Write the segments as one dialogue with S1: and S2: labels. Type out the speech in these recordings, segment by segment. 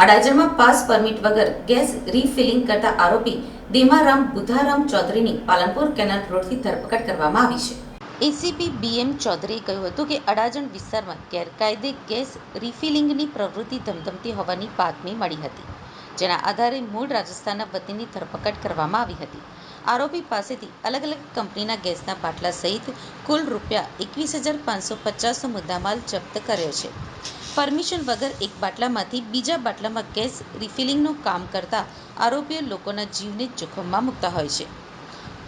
S1: અડાજણમાં pass permit વગર gas refilling કરતા આરોપી દેમારામ બુધારામ ચૌધરીની પાલનપુર કેનાલ રોડથી ધરપકડ કરવામાં આવી છે. એસીપી બીએમ ચૌધરીએ કહ્યું હતું કે અડાજણ વિસ્તારમાં ગેરકાયદે ગેસ રિફિલિંગની પ્રવૃત્તિ ધમધમતી હોવાની બાતમી મળી હતી, જેના આધારે મૂળ રાજસ્થાનના વતનીની ધરપકડ કરવામાં આવી હતી. આરોપી પાસેથી અલગ અલગ કંપનીના ગેસના બાટલા સહિત કુલ રૂપિયા એકવીસ હજાર પાંચસો પચાસનો મુદ્દામાલ જપ્ત કર્યો છે. પરમિશન વગર એક બાટલામાંથી બીજા બાટલામાં ગેસ રિફિલિંગનું કામ કરતા આરોપીઓ લોકોના જીવને જોખમમાં મૂકતા હોય છે.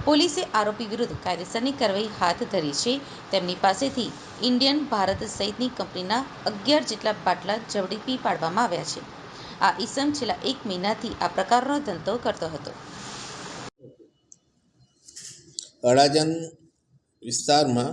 S1: પોલીસે આરોપી વિરુદ્ધ કાયદેસરની કાર્યવાહી હાથ ધરી છે. તેમની પાસેથી ઇન્ડિયન ભારત સહિતની કંપનીના અગિયાર જેટલા બાટલા ઝડપી પાડવામાં આવ્યા છે. આ ઈસમ છેલ્લા એક મહિનાથી આ પ્રકારનો ધંધો કરતો હતો.
S2: અડાજણ વિસ્તારમાં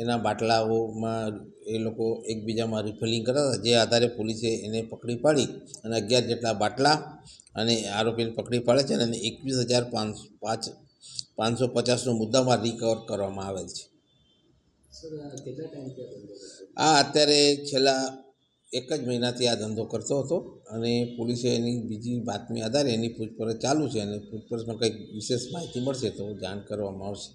S2: એના બાટલાઓમાં એ લોકો એકબીજામાં રિફિલિંગ કરતા હતા. જે આધારે પોલીસે એને પકડી પાડી અને અગિયાર જેટલા બાટલા અને આરોપીને પકડી પાડે છે અને એકવીસ હજાર પાંચ પાંચ પાંચસો પચાસનો મુદ્દામાં રિકવર કરવામાં આવેલ છે. આ અત્યારે છેલ્લા એક જ મહિનાથી આ ધંધો કરતો હતો અને પોલીસે એની બીજી બાતમી આધારે એની પૂછપરછ ચાલુ છે અને પૂછપરછમાં કંઈક વિશેષ માહિતી મળશે તો જાણ કરવામાં આવશે.